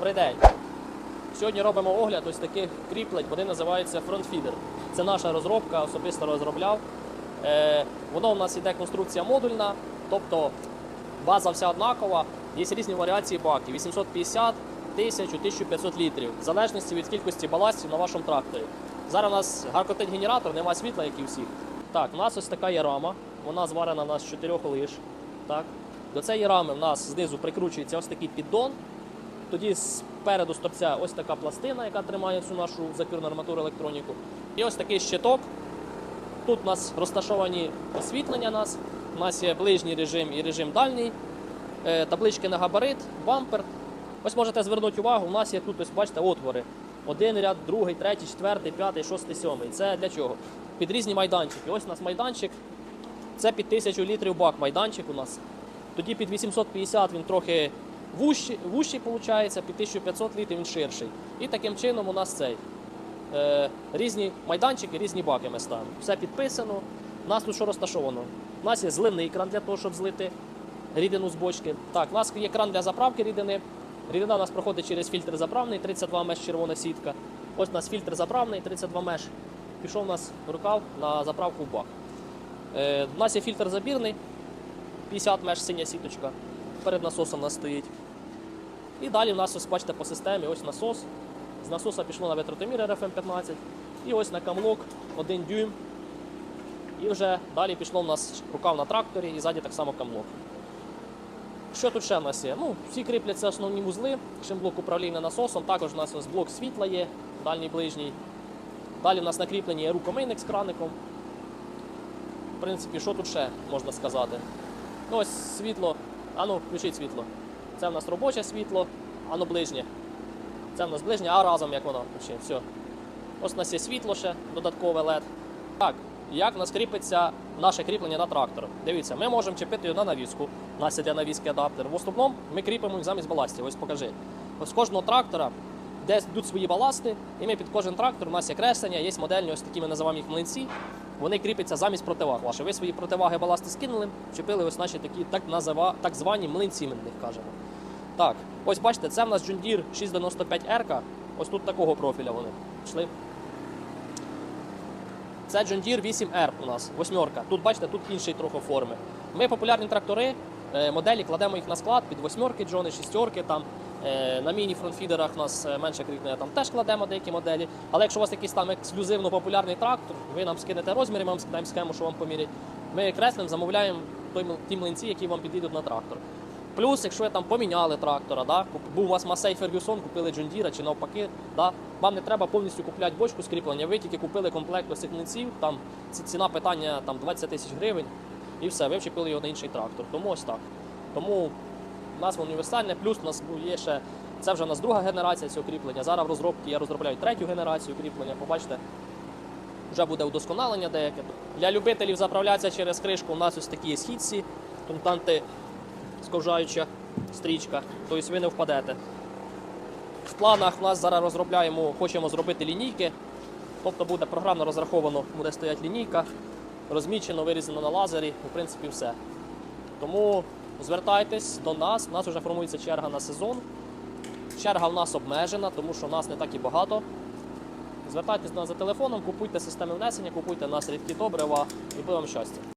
Добрий день. Сьогодні робимо огляд ось таких кріплень. Вони називаються фронтфідер. Це наша розробка, особисто розробляв. Е, воно у нас іде конструкція модульна, тобто база вся однакова. Є різні варіації баків: 850, 1000, 1500 літрів, в залежності від кількості баластів на вашому тракторі. Зараз у нас гаркотить генератор, немає світла, як і всіх. Так, у нас ось така є рама. Вона зварена у нас з чотирьох лиш. Так. До цієї рами в нас знизу прикручується ось такий піддон. Тоді спереду стопця ось така пластина, яка тримає всю нашу закірну арматуру електроніку. І ось такий щиток. Тут у нас розташовані освітлення. Нас. У нас є ближній режим і режим дальній. Е, Таблички на габарит, бампер. Ось можете звернути увагу, у нас є тут, ось бачите, отвори. Один ряд, другий, третій, четвертий, п'ятий, шостий, сьомий. Це для чого? Під різні майданчики. Ось у нас майданчик. Це під 1000 літрів бак майданчик у нас. Тоді під 850 він трохи вущий, вущий виходить, під 1500 літрів він ширший. І таким чином у нас цей. Е, різні майданчики, різні баки ми ставимо. Все підписано. У нас тут що розташовано? У нас є зливний кран для того, щоб злити рідину з бочки. Так, у нас є кран для заправки рідини. Рідина у нас проходить через фільтр заправний, 32 меш червона сітка. Ось у нас фільтр заправний, 32 меш. Пішов у нас рукав на заправку в бак. Е, у нас є фільтр забірний, 50 меш синя сіточка. Перед насосом у нас стоїть. І далі у нас, ось бачите, по системі ось насос. З насоса пішло на витротомір RFM15. І ось на камлок 1 дюйм. І вже далі пішло у нас рукав на тракторі і ззаді так само камлок. Що тут ще в нас є? Ну, всі кріпляться основні вузли, блок управління насосом. Також у нас ось блок світла є, дальній ближній. Далі у нас на кріпленні є рукомийник з краником. В принципі, що тут ще можна сказати? Ну, ось світло. Ану, включіть світло. Це в нас робоче світло, ану ближнє. Це в нас ближнє, а разом як воно. Ще, все. Ось у нас є світло ще, додаткове LED. Так, як у нас кріпиться наше кріплення на трактор? Дивіться, ми можемо чіпити його на навіску. У нас іде навіски адаптер. В основному ми кріпимо їх замість баластів. Ось покажи. З кожного трактора десь йдуть свої баласти, і ми під кожен трактор, у нас є креслення, є модельні, ось такі ми називаємо їх млинці. Вони кріпляться замість противаг ваших. Ви свої противаги баласти скинули, чіпили ось наші такі так, назива, так звані млинці, ми на них кажемо. Так, ось бачите, це в нас John Deere 695 r Ось тут такого профіля вони. Пішли. Це John Deere 8R у нас, восьмерка. Тут бачите, тут інший трохи форми. Ми популярні трактори, е, моделі кладемо їх на склад під восьмерки, джони, шістерки. Там е, на міні-фронтфідерах у нас е, менше кріплення, там теж кладемо деякі моделі. Але якщо у вас якийсь там ексклюзивно популярний трактор, ви нам скинете розміри, ми вам скидаємо схему, що вам помірять. Ми креслем замовляємо ті млинці, які вам підійдуть на трактор. Плюс, якщо ви там поміняли трактора, да, був у вас Масей Фергюсон, купили Deere чи навпаки, да, вам не треба повністю купляти бочку з кріплення, ви тільки купили комплект ось там ціна питання там, 20 тисяч гривень, і все, ви вчепили його на інший трактор. Тому ось так. Тому назва універсальне, плюс у нас є ще, це вже у нас друга генерація цього кріплення. Зараз в розробці я розробляю третю генерацію кріплення, побачите. Вже буде удосконалення деяке. Для любителів заправлятися через кришку у нас ось такі східці, тонтанти сковжаюча стрічка, тобто ви не впадете. В планах у нас зараз розробляємо, хочемо зробити лінійки. Тобто буде програмно розраховано, буде стояти лінійка, розмічено, вирізано на лазері, в принципі, все. Тому звертайтесь до нас, у нас вже формується черга на сезон. Черга в нас обмежена, тому що нас не так і багато. Звертайтесь до нас за телефоном, купуйте системи внесення, купуйте у нас рідкі добрива і буде вам щастя.